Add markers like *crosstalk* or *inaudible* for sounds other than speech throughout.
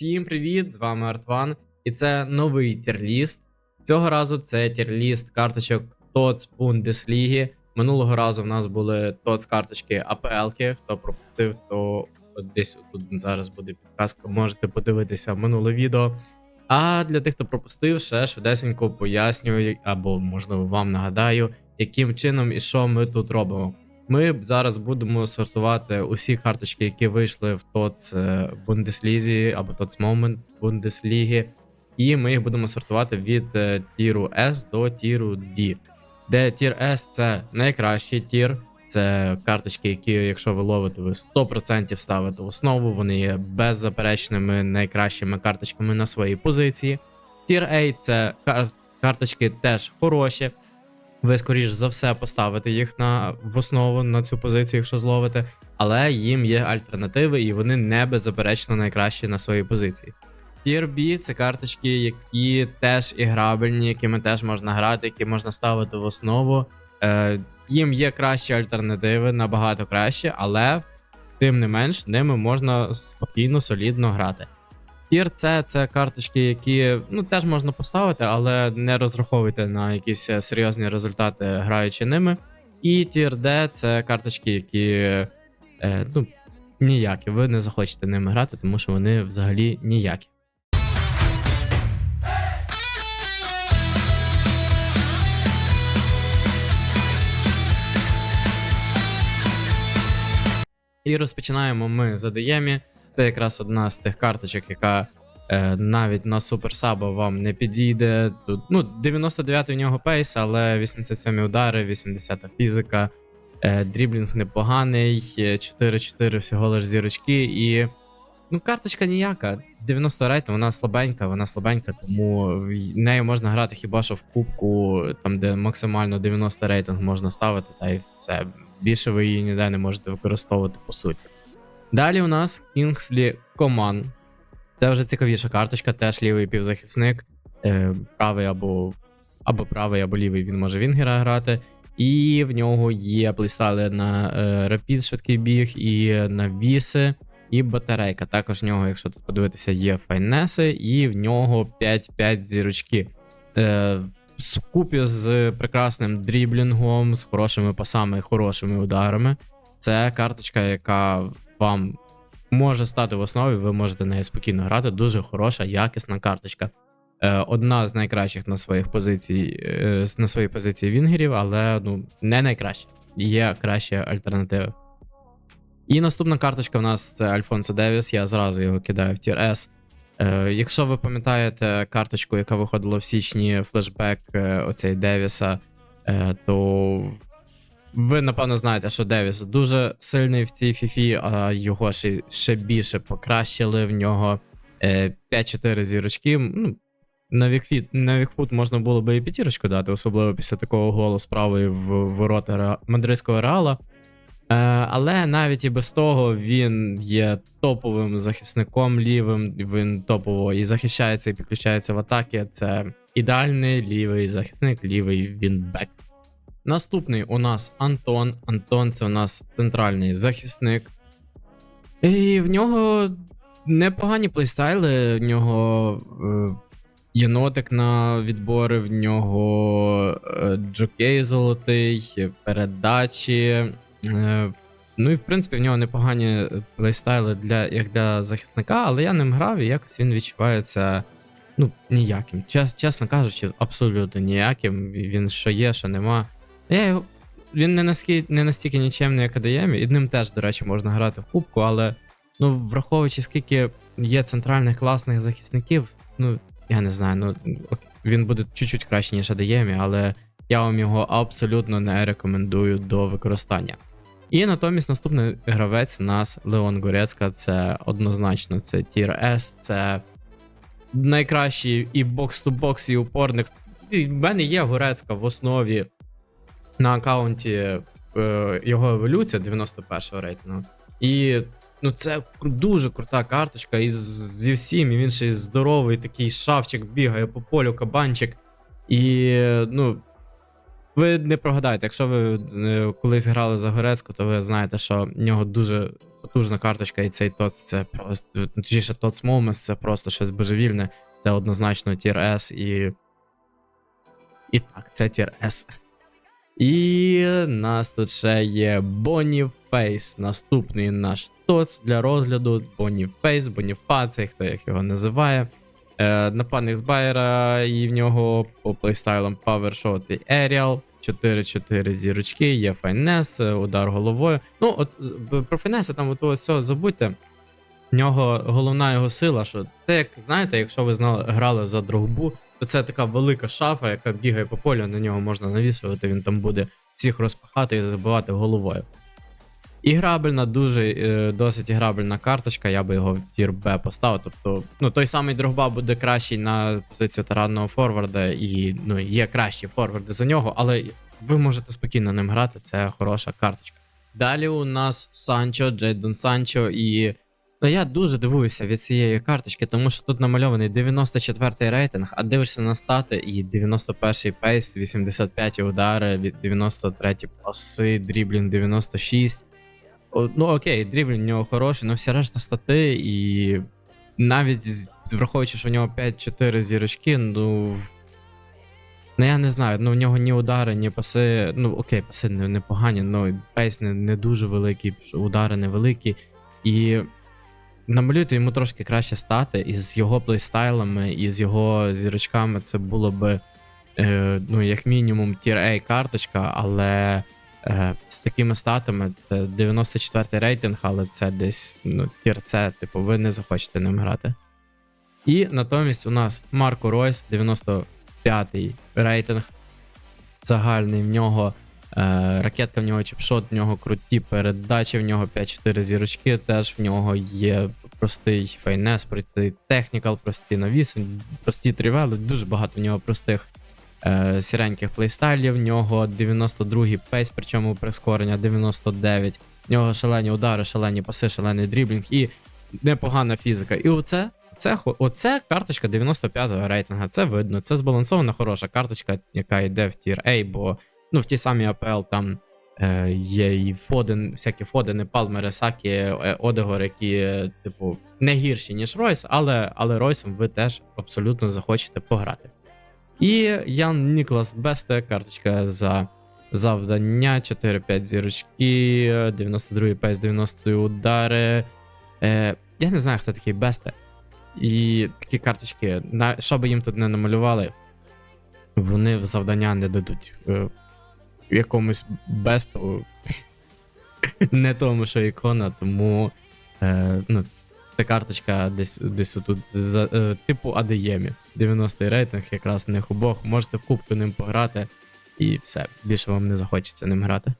Всім привіт! З вами Артван, і це новий тірліст. Цього разу це тірліст карточок ТОЦ Бундесліги. Минулого разу в нас були ТОЦ карточки АПЛки. Хто пропустив, то десь тут зараз буде підказка. Можете подивитися минуле відео. А для тих, хто пропустив, ще швидесенько пояснюю, або можливо вам нагадаю, яким чином і що ми тут робимо. Ми зараз будемо сортувати усі карточки, які вийшли в ТОЦ е, Бундеслізі або ТОЦ Момент Бундесліги, і ми їх будемо сортувати від е, тіру S до тіру D. Де тір S це найкращий тір. Це карточки, які, якщо ви ловите, ви 100% ставите в основу. Вони є беззаперечними найкращими карточками на своїй позиції. Тір A це кар- карточки теж хороші. Ви, скоріш за все, поставите їх на в основу на цю позицію, якщо зловите, але їм є альтернативи, і вони не беззаперечно найкращі на своїй позиції. Tier B – це карточки, які теж іграбельні, якими теж можна грати, які можна ставити в основу. Е, їм є кращі альтернативи, набагато кращі, але тим не менш ними можна спокійно, солідно грати. Тір C – це карточки, які ну теж можна поставити, але не розраховуйте на якісь е, серйозні результати, граючи ними. І тір D – це карточки, які е, ну, ніякі. Ви не захочете ними грати, тому що вони взагалі ніякі. І розпочинаємо ми з ADM. Це якраз одна з тих карточок, яка е, навіть на суперсаба вам не підійде. Тут ну 99 у нього пейс, але 87 удари, 80 фізика, е, дріблінг непоганий, е, 4-4 всього лиш зірочки. І ну, карточка ніяка. 90 рейт, вона слабенька, вона слабенька, тому в нею можна грати хіба що в кубку, там де максимально 90 рейтинг можна ставити, та й все. Більше ви її ніде не можете використовувати по суті. Далі у нас Kingsley Coman. Це вже цікавіша карточка, теж лівий півзахисник. Е, правий або або правий, або лівий він може Вінгера грати. І в нього є плейстайли на е, Rapid, швидкий біг, і на віси, і батарейка. Також в нього, якщо тут подивитися, є файнеси, і в нього 5-5 зірочки. Е, Скупі з прекрасним дріблінгом, з хорошими пасами, хорошими ударами. Це карточка, яка вам може стати в основі, ви можете нею спокійно грати. Дуже хороша, якісна карточка. Е, Одна з найкращих на своїх позицій, е, на своїй позиції вінгерів, але ну, не найкраща. Є кращі альтернативи. І наступна карточка в нас це Альфонсо Девіс. Я зразу його кидаю в тір S. Е, Якщо ви пам'ятаєте карточку, яка виходила в січні, флешбек оцей Девіса, то ви напевно знаєте, що Девіс дуже сильний в цій фіфі, а його ще, ще більше покращили. В нього е, 5-4 зірочки. Ну, на вікфіт, на вікфут можна було би і п'ятірочку дати, особливо після такого голу справи в ворота мадридського реала. Е, але навіть і без того він є топовим захисником лівим. Він топово і захищається, і підключається в атаки. Це ідеальний лівий захисник, лівий вінбек. Наступний у нас Антон. Антон це у нас центральний захисник. І в нього непогані плейстайли. В нього е, єнотик на відбори, в нього е, джокей золотий, передачі. Е, ну і в принципі в нього непогані плейстайли для, як для захисника, але я ним грав і якось він відчувається ну, ніяким. Чес, чесно кажучи, абсолютно ніяким. Він що є, що нема. Я його. Він не настільки, не настільки нічемний, як АДМ, і ним теж, до речі, можна грати в кубку, але ну, враховуючи, скільки є центральних класних захисників, ну, я не знаю, ну він буде чуть-чуть краще, ніж АДМ, але я вам його абсолютно не рекомендую до використання. І натомість наступний гравець у нас Леон Горецька. Це однозначно це Тір С, це найкращий і бокс-ту-бокс, і упорник. І в мене є Горецька в основі на аккаунті е, його еволюція 91-го рейтингу. І ну, це дуже крута карточка. І зі всім, і він ще здоровий, такий шавчик бігає по полю, кабанчик. І ну, ви не прогадаєте, якщо ви е, колись грали за Горецьку, то ви знаєте, що в нього дуже потужна карточка, і цей ТОЦ це просто. ну, Точніше, ТОЦ Moments це просто щось божевільне. Це однозначно Тір S і. І так, це Тір S. І нас тут ще є Боніфейс. Наступний наш ТОЦ для розгляду. Боніфейс, Боніфацей, хто як його називає. Е, нападник з Байера, і в нього по плейстайлам Power Shot і Aerial. 4-4 зірочки, є Файнес, удар головою. Ну, от про Файнеса там от цього забудьте. В нього головна його сила, що це як знаєте, якщо ви знали, грали за другбу, то це така велика шафа, яка бігає по полю, на нього можна навішувати, він там буде всіх розпахати і забивати головою. Іграбельна, дуже е, досить іграбельна карточка, я би його в тір Б поставив. Тобто, ну той самий Дрогба буде кращий на позицію таранного форварда, і ну, є кращі форварди за нього, але ви можете спокійно ним грати, це хороша карточка. Далі у нас Санчо, Джейдон Санчо, і ну, я дуже дивуюся від цієї карточки, тому що тут намальований 94-й рейтинг, а дивишся на стати і 91-й пейс, 85 удари, від 93 паси, дріблінг 96. Ну окей, дріблінг у нього хороший, але всі решта стати, і навіть враховуючи, що у нього 5-4 зірочки, ну. Ну, я не знаю, ну в нього ні удари, ні паси. Ну, окей, паси не, непогані, але пейс не, не дуже великий, удари невеликі. І намалюйте йому трошки краще стати, і з його плейстайлами, і з його зірочками це було би, е, ну, як мінімум, тір A карточка, але е, з такими статами це 94-й рейтинг, але це десь ну, тір С, типу, ви не захочете ним грати. І натомість у нас Марко Ройс, 95-й рейтинг. Загальний в нього. Е, ракетка в нього чіпшот, в нього круті передачі, в нього 5-4 зірочки. Теж в нього є простий фейнес, простий технікал, прості навіси, прості трівели, дуже багато в нього простих е, сіреньких плейстайлів. В нього 92-й пейс, причому прискорення 99. В нього шалені удари, шалені паси, шалений дріблінг і непогана фізика. І оце, це, оце карточка 95-го рейтинга. Це видно. Це збалансована хороша карточка, яка йде в тір A, бо ну, в тій самій АПЛ там е, є і Фоден, всякі Фодени, Палмери, Сакі, е, Одегор, які, е, типу, не гірші, ніж Ройс, але, але Ройсом ви теж абсолютно захочете пограти. І Ян Ніклас Бесте, карточка за завдання, 4-5 зірочки, е, 92 пейс, 90 удари. Е, я не знаю, хто такий Бесте. І такі карточки, на, що би їм тут не намалювали, вони в завдання не дадуть е, якомусь бесту, *laughs* не тому, що ікона, тому е, ну, ця карточка десь десь отут, за, е, типу Адеємі. 90-й рейтинг, якраз в них обох. Можете в кубку ним пограти, і все, більше вам не захочеться ним грати.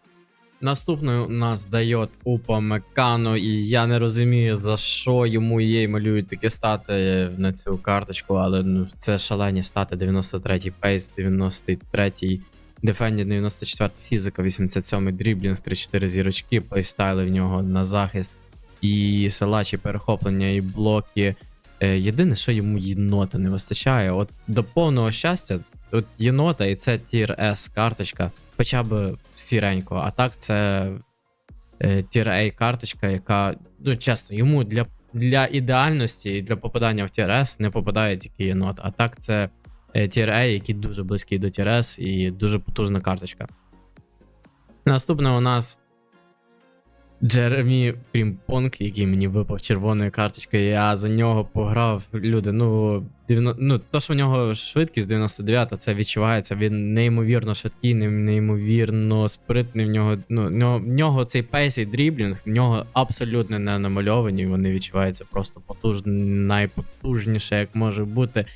Наступною у нас дає Упа Мекано, і я не розумію, за що йому їй малюють такі стати на цю карточку, але ну, це шалені стати: 93-й пейс, 93-й дефенді, 94 фізика, 87-й дріблінг, 3-4 зірочки, плейстайли в нього на захист, і силачі перехоплення, і блоки. Е, Єдине, що йому єнота не вистачає, от до повного щастя, от єнота, і це тір S карточка, хоча б сіренько. А так це е, тір A карточка, яка, ну чесно, йому для, для ідеальності і для попадання в тір S не попадає тільки єнот. А так це тір A, який дуже близький до тір і дуже потужна карточка. Наступне у нас Джеремі Прімпонг, який мені випав червоною карточкою. Я за нього пограв. Люди, ну, 90, ну то, що в нього швидкість 99, це відчувається. Він неймовірно швидкий, неймовірно спритний. В нього, ну, в нього, цей пейс і дріблінг, в нього абсолютно не намальовані. Вони відчуваються просто потуж, найпотужніше, як може бути.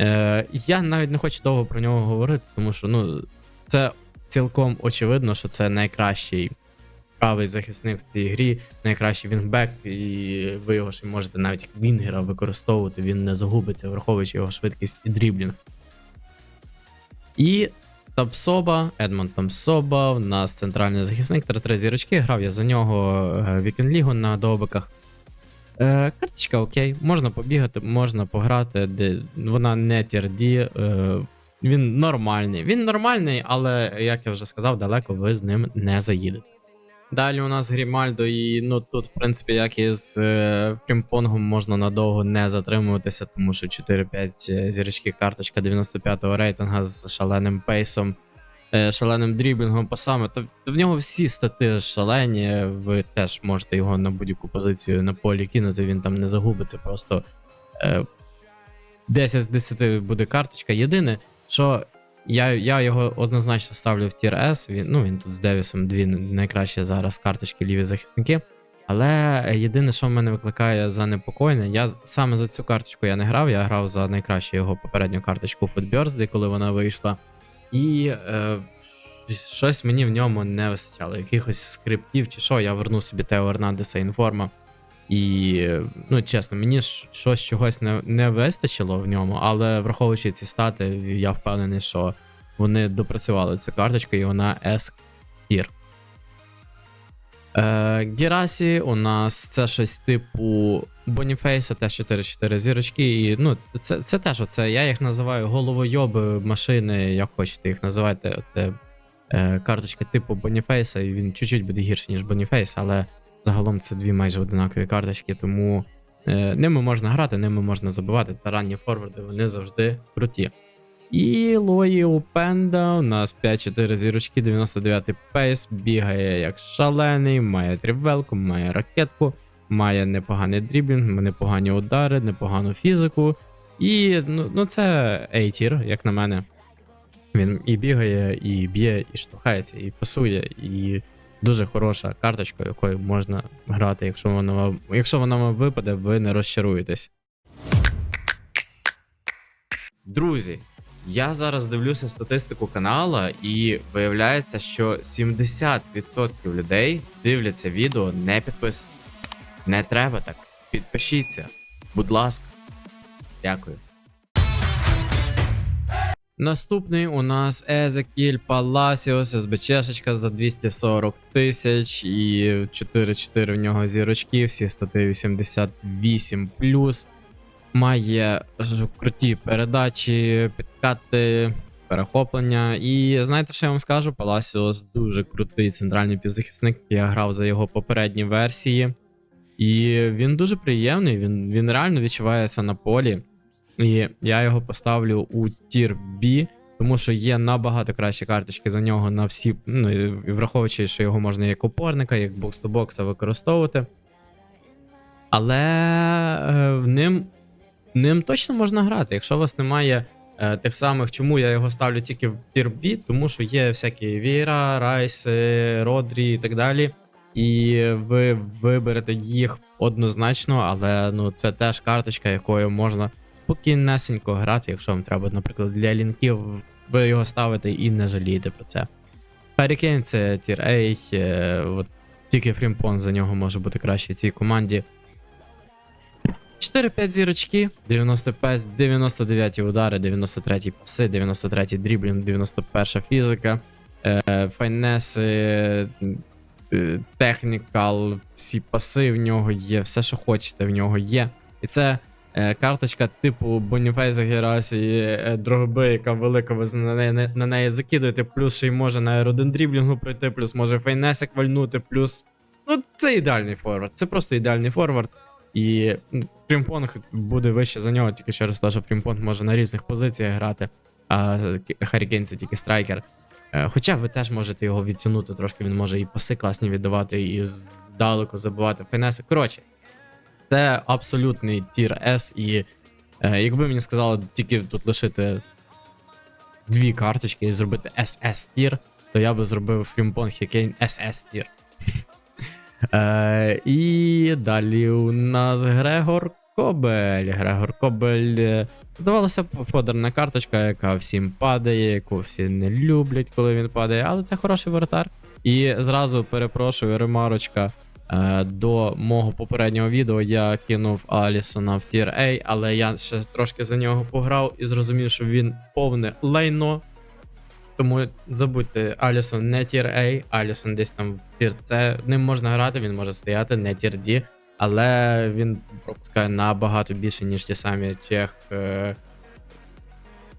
Е, я навіть не хочу довго про нього говорити, тому що ну, це цілком очевидно, що це найкращий правий захисник в цій грі, найкращий вінгбек, і ви його ще можете навіть як вінгера використовувати, він не загубиться, враховуючи його швидкість і дріблінг. І Тапсоба, Едмонд Тамсоба, в нас центральний захисник, 3-3 зірочки. Грав я за нього е, Вікенд Лігу на довбиках. Е, карточка окей, можна побігати, можна пограти, де вона не тірді. Е, він нормальний. Він нормальний, але, як я вже сказав, далеко ви з ним не заїдете. Далі у нас Грімальдо, і ну тут, в принципі, як і з е, Фрімпонгом, можна надовго не затримуватися, тому що 4-5 зірочки карточка 95-го рейтинга з шаленим пейсом, е, шаленим дріблінгом пасами. То в нього всі стати шалені. Ви теж можете його на будь-яку позицію на полі кинути, він там не загубиться. Просто е, 10 з 10 буде карточка. Єдине, що я, я його однозначно ставлю в тір S. Він, ну, він тут з Девісом дві найкращі зараз карточки ліві захисники. Але єдине, що в мене викликає занепокоєння, я саме за цю карточку я не грав, я грав за найкращу його попередню карточку Footbirthday, коли вона вийшла. І е, щось мені в ньому не вистачало. Якихось скриптів чи що, я вернув собі Тео Ернандеса інформа. І, ну, чесно, мені щось чогось не, не вистачило в ньому, але враховуючи ці стати, я впевнений, що вони допрацювали цю карточку, і вона S тір. Е, Герасі у нас це щось типу Боніфейса, теж 4-4 зірочки. І, ну, це, це теж оце, я їх називаю головойоби машини, як хочете їх називайте. Це е, карточка типу Боніфейса, і він чуть-чуть буде гірший, ніж Боніфейс, але загалом це дві майже одинакові карточки, тому е, ними можна грати, ними можна забивати. Та ранні форварди вони завжди круті. І Лої у Пенда у нас 5-4 зірочки, 99 пейс, бігає як шалений, має трівелку, має ракетку, має непоганий дріблінг, непогані удари, непогану фізику. І ну, ну це A-тір, як на мене. Він і бігає, і б'є, і штовхається, і пасує, і дуже хороша карточка, якою можна грати. Якщо вона вам, якщо вона вам випаде, ви не розчаруєтесь. Друзі, я зараз дивлюся статистику канала, і виявляється, що 70% людей дивляться відео не підписані. Не треба так. Підпишіться, будь ласка. Дякую. Наступний у нас Езекіль Паласіос, СБЧшечка за 240 тисяч і 4-4 в нього зірочки, всі стати 88 Має круті передачі, підкати, перехоплення. І знаєте, що я вам скажу? Паласіос дуже крутий центральний півзахисник. Я грав за його попередні версії. І він дуже приємний, він, він реально відчувається на полі. І я його поставлю у тір B, тому що є набагато кращі карточки за нього на всі. Ну, враховуючи, що його можна як опорника, як бокс-то-бокса використовувати. Але е, ним, ним точно можна грати. Якщо у вас немає е, тих самих, чому я його ставлю тільки в тір B, тому що є всякі Віра, Райси, Родрі і так далі. І ви виберете їх однозначно, але ну це теж карточка, якою можна спокійнесенько грати, якщо вам треба, наприклад, для лінків, ви його ставите і не жалієте про це. Hurricane це тір A, е, от тільки Фрімпон за нього може бути краще в цій команді. 4-5 зірочки, 90 пес, 99 удари, 93 паси, 93 дріблінг, 91 фізика, е, файнеси, технікал, всі паси в нього є, все, що хочете, в нього є. І це е, карточка типу Боніфейса Герасі е, Дрогби, яка велика, ви на неї, на, неї закидуєте, плюс ще й може на аероден дріблінгу пройти, плюс може фейнесик вальнути, плюс. Ну, це ідеальний форвард. Це просто ідеальний форвард. І ну, Фрімпонг буде вище за нього, тільки через те, що Фрімпонг може на різних позиціях грати, а Харікейн це тільки страйкер. Е, Хоча ви теж можете його відтягнути трошки, він може і паси класні віддавати, і здалеку забивати фінеси. Коротше, це абсолютний тір S, і е, якби мені сказали тільки тут лишити дві карточки і зробити SS тір, то я би зробив Фрімпонг Хікейн SS тір. *laughs* Е, і далі у нас Грегор Кобель. Грегор Кобель. Здавалося б, фодерна карточка, яка всім падає, яку всі не люблять, коли він падає, але це хороший воротар. І зразу перепрошую, ремарочка. е, До мого попереднього відео я кинув Алісона в тір A, але я ще трошки за нього пограв і зрозумів, що він повне лайно. Тому забудьте, Алісон не тір A, Алісон десь там в тір C. Ним можна грати, він може стояти, не тір D, але він пропускає набагато більше, ніж ті самі Чех, е,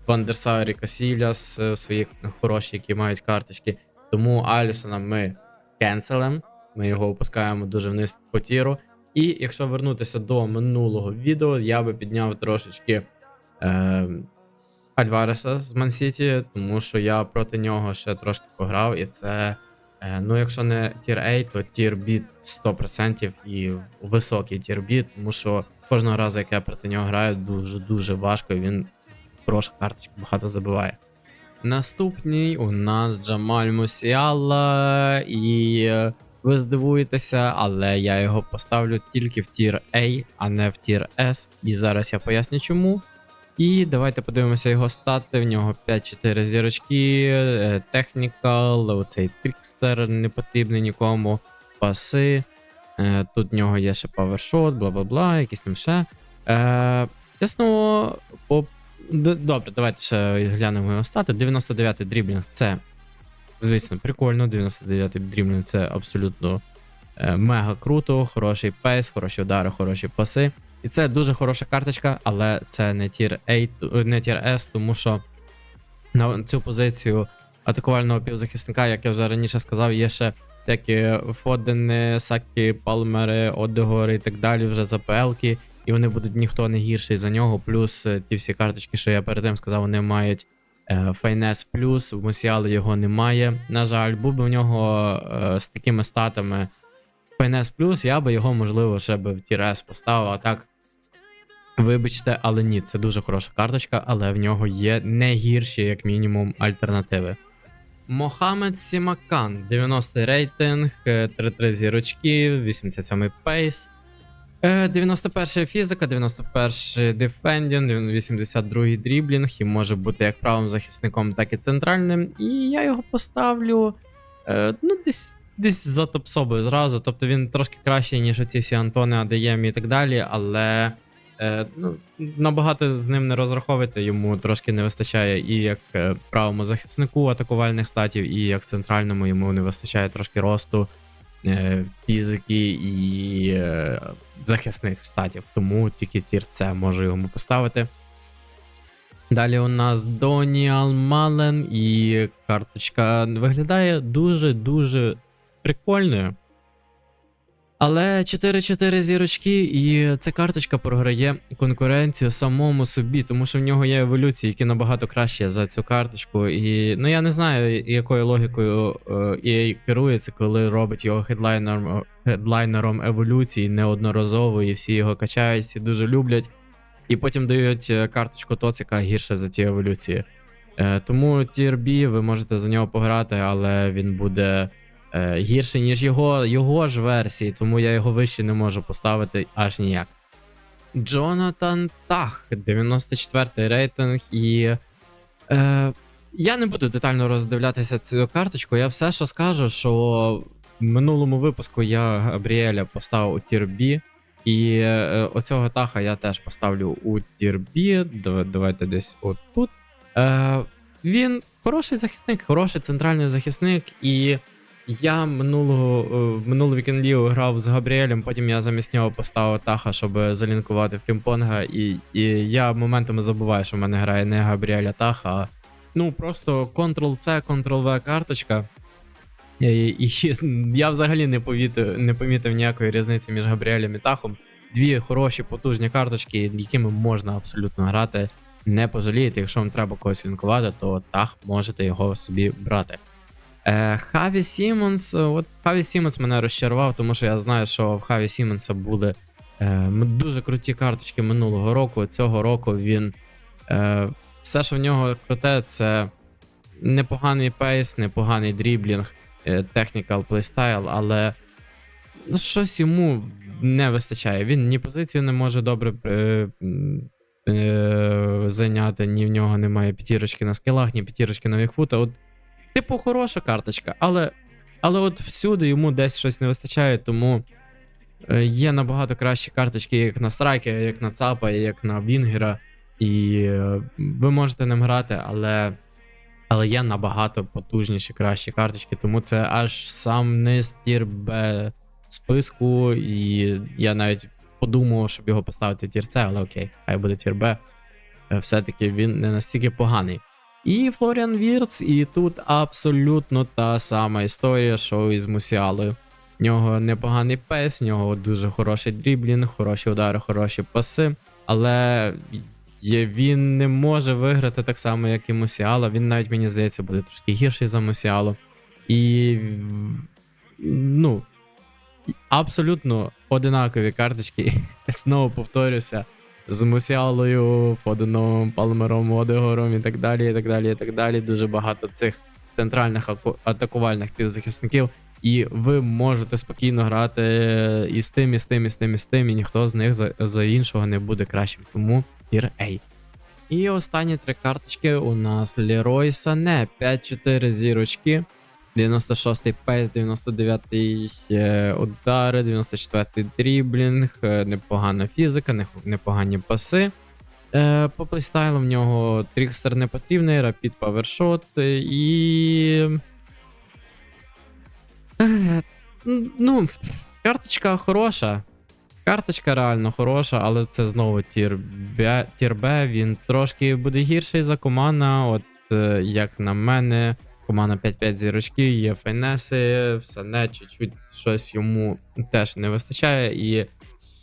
Вандерсарі Касіляс е, свої хороші, які мають карточки. Тому Алісона ми кенселем. Ми його опускаємо дуже вниз по тіру. І якщо вернутися до минулого відео, я би підняв трошечки е, Альвареса з Мансіті, тому що я проти нього ще трошки пограв, і це, ну, якщо не тір A, то тір B 100% і високий тір B, тому що кожного разу, як я проти нього граю, дуже-дуже важко, і він хороша карточка, багато забиває. Наступний у нас Джамаль Мусіала, і е, ви здивуєтеся, але я його поставлю тільки в тір A, а не в тір S. І зараз я поясню чому. І давайте подивимося його стати. В нього 5-4 зірочки, е, технікал, оцей трікстер не потрібний нікому, паси. Е, Тут в нього є ще павершот, бла бла бла, якісь там ще. Е, Чесно, по... добре, давайте ще глянемо його стати. 99-й дріблінг це, звісно, прикольно. 99-й дріблінг це абсолютно мега круто, хороший пейс, хороші удари, хороші паси. І це дуже хороша карточка, але це не тір A, не тір S, тому що на цю позицію атакувального півзахисника, як я вже раніше сказав, є ще всякі Фодени, Сакі, Палмери, Одегори і так далі, вже за ПЛки, і вони будуть ніхто не гірший за нього. Плюс е, ті всі карточки, що я перед тим сказав, вони мають Файнес плюс, в Мусіали його немає. На жаль, був би у нього е, з такими статами Файнес плюс, я би його, можливо, ще би в тір S поставив, а так. Вибачте, але ні, це дуже хороша карточка, але в нього є не гірші, як мінімум, альтернативи. Мохамед Сімакан, 90 рейтинг, е, 3-3 зірочки, 87 пейс. Е, 91 фізика, 91 дефендінг, 82 дріблінг, і може бути як правим захисником, так і центральним. І я його поставлю е, ну, десь, десь за топ-собою зразу. Тобто він трошки кращий, ніж оці всі Антони, Адеємі і так далі, але е, ну, набагато з ним не розраховуйте, йому трошки не вистачає і як е, правому захиснику атакувальних статів, і як центральному йому не вистачає трошки росту е, фізики і е, захисних статів. Тому тільки тір С можу йому поставити. Далі у нас Доніал Мален, і карточка виглядає дуже-дуже прикольною. Але 4-4 зірочки, і ця карточка програє конкуренцію самому собі, тому що в нього є еволюції, які набагато краще за цю карточку. І ну я не знаю, якою логікою е, EA керується, коли робить його хедлайнером, хедлайнером еволюції неодноразово, і всі його качають, всі дуже люблять. І потім дають е, карточку Тоцика гірше за ті еволюції. Е, тому Tier B ви можете за нього пограти, але він буде е, гірший, ніж його, його ж версії, тому я його вище не можу поставити аж ніяк. Джонатан Тах, 94-й рейтинг, і. Е, я не буду детально роздивлятися цю карточку. Я все, що скажу, що в минулому випуску я Габріеля поставив у B, і е, оцього таха я теж поставлю у B. Давайте десь отут. Е, він хороший захисник, хороший центральний захисник, і я минулого е, минулу грав з Габріелем, потім я замість нього поставив Таха, щоб залінкувати Фрімпонга, і, і я моментами забуваю, що в мене грає не Габріель, а Таха, ну просто Ctrl-C, Ctrl-V карточка. І, і я взагалі не помітив, не помітив ніякої різниці між Габріелем і Тахом. Дві хороші потужні карточки, якими можна абсолютно грати. Не пожалієте, якщо вам треба когось лінкувати, то Тах можете його собі брати. Е, Хаві Сімонс, е, от Хаві Сімонс мене розчарував, тому що я знаю, що в Хаві Сімонса були е, дуже круті карточки минулого року. Цього року він. Е, все, що в нього круте, це непоганий пейс, непоганий дріблінг, technical playstyle, але щось йому не вистачає. Він ні позицію не може добре е, е, зайняти, ні в нього немає п'ятірочки на скілах, ні п'ятірочки на вікфута. От Типу, хороша карточка, але, але от всюди йому десь щось не вистачає, тому е, є набагато кращі карточки, як на страйкера, як на ЦАПа, як на Вінгера. І е, ви можете ним грати, але, але є набагато потужніші, кращі карточки, тому це аж сам низ тір Б списку, і я навіть подумав, щоб його поставити тір С, але окей, хай буде тір Б. е, все-таки він не настільки поганий. І Флоріан Вірц, і тут абсолютно та сама історія, що і з Мусіалою. В нього непоганий пейс, в нього дуже хороший дріблінг, хороші удари, хороші паси, але він не може виграти так само, як і Мусіала. Він навіть, мені здається, буде трошки гірший за Мусіалу. І ну, абсолютно одинакові карточки. *laughs* Знову повторюся. З Мусіалою, Фоденом, Палмером, Одегором і так далі. і так далі, і так далі. Дуже багато цих центральних атакувальних півзахисників. І ви можете спокійно грати і з тим, і з тим, і з тим, і з тим, і ніхто з них за, за іншого не буде кращим. Тому тір A. І останні три карточки у нас Лерой Сане, 5-4 зірочки. 96-й пейс, 99-й е, удари, 94-й дріблінг, е, непогана фізика, непогані паси. Е, по плейстайлу в нього трікстер не потрібний, рапід павершот і. Ну, карточка хороша. Карточка реально хороша, але це знову тір Б. Він трошки буде гірший за команда. От як на мене, команда 5-5 зірочки, є файнеси, все не чуть-чуть щось йому теж не вистачає. І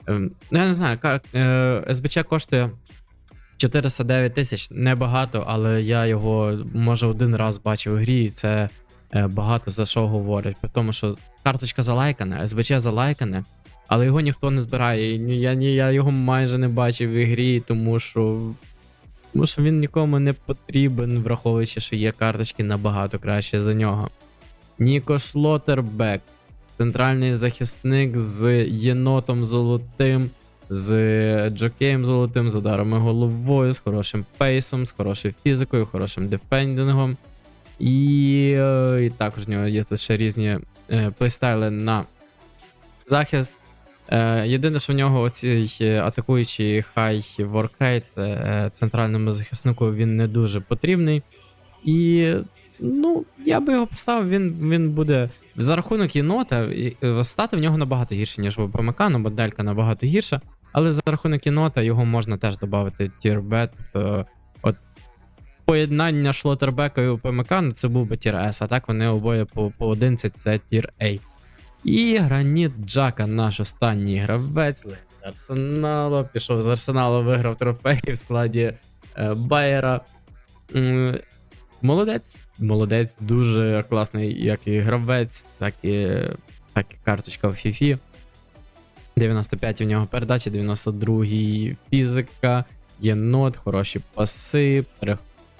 ем, ну я не знаю, е, СБЧ коштує 409 тисяч, небагато, але я його може один раз бачив у грі, і це е, багато за що говорить. При тому, що карточка залайкана, СБЧ залайкане, але його ніхто не збирає. Я, я його майже не бачив в ігрі, тому що. Тому що він нікому не потрібен, враховуючи, що є карточки набагато краще за нього. Ніко Шлотербек, центральний захисник з єнотом золотим, з Джокеєм золотим, з ударами головою, з хорошим пейсом, з хорошою фізикою, хорошим дефендингом. І, е, і також в нього є тут ще різні е, плейстайли на захист. Е, єдине, що в нього оцей е, атакуючий хай воркрейт е, центральному захиснику він не дуже потрібний. І ну, я би його поставив, він, він буде за рахунок єнота, стати в нього набагато гірше, ніж в ПМК, ну моделька набагато гірша. Але за рахунок єнота його можна теж додати тір Б. Тобто, от поєднання Шлотербека і ПМК, ну це був би тір С, а так вони обоє по, по 11 це тір А. І Граніт Джака, наш останній гравець Арсеналу. Пішов з Арсеналу, виграв трофей в складі е, Байера. М, Молодець, молодець, дуже класний, як і гравець, так і, так і карточка в FIFA. 95 у нього передача, 92 фізика, єнот, хороші паси,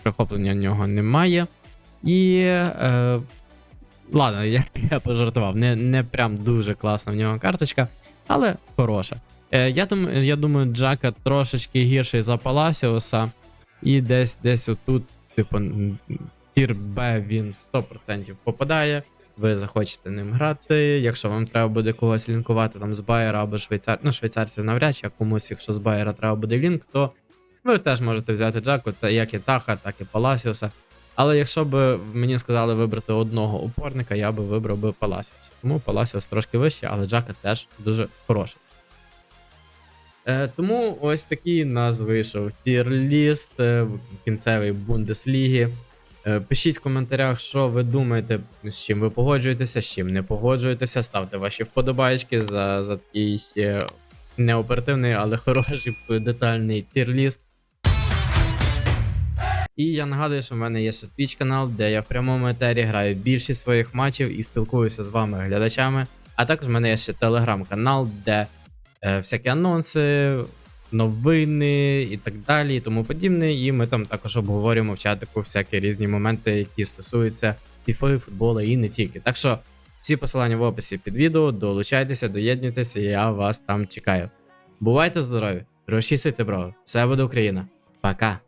перехоплення в нього немає. І. Е, ладно, я, *laughs* я пожартував. Не, не прям дуже класна в нього карточка, але хороша. Е, я, дум, я думаю, Джака трошечки гірший за Паласіуса. І десь десь отут, типу, тір Б він 100% попадає. Ви захочете ним грати. Якщо вам треба буде когось лінкувати там з Байера або швейцар... ну, швейцарців навряд чи, а комусь, якщо з Байера треба буде лінк, то ви теж можете взяти Джаку, як і Таха, так і Паласіуса. Але якщо б мені сказали вибрати одного опорника, я би вибрав би Паласіуса. Тому Паласіус трошки вище, але Джака теж дуже хороший. Е, тому ось такий нас вийшов тір-ліст е, в кінцевій Бундеслігі. Е, пишіть в коментарях, що ви думаєте, з чим ви погоджуєтеся, з чим не погоджуєтеся. Ставте ваші вподобайки за, за такий е, неоперативний, але хороший детальний тір-ліст. І я нагадую, що в мене є ще Twitch канал, де я в прямому етері граю більшість своїх матчів і спілкуюся з вами, глядачами. А також в мене є ще телеграм-канал, де е, всякі анонси, новини і так далі, і тому подібне. І ми там також обговорюємо в чатику всякі різні моменти, які стосуються фіфи, футболу і не тільки. Так що всі посилання в описі під відео, долучайтеся, доєднуйтеся, я вас там чекаю. Бувайте здорові, розчісуйте брови, все буде Україна. Пока!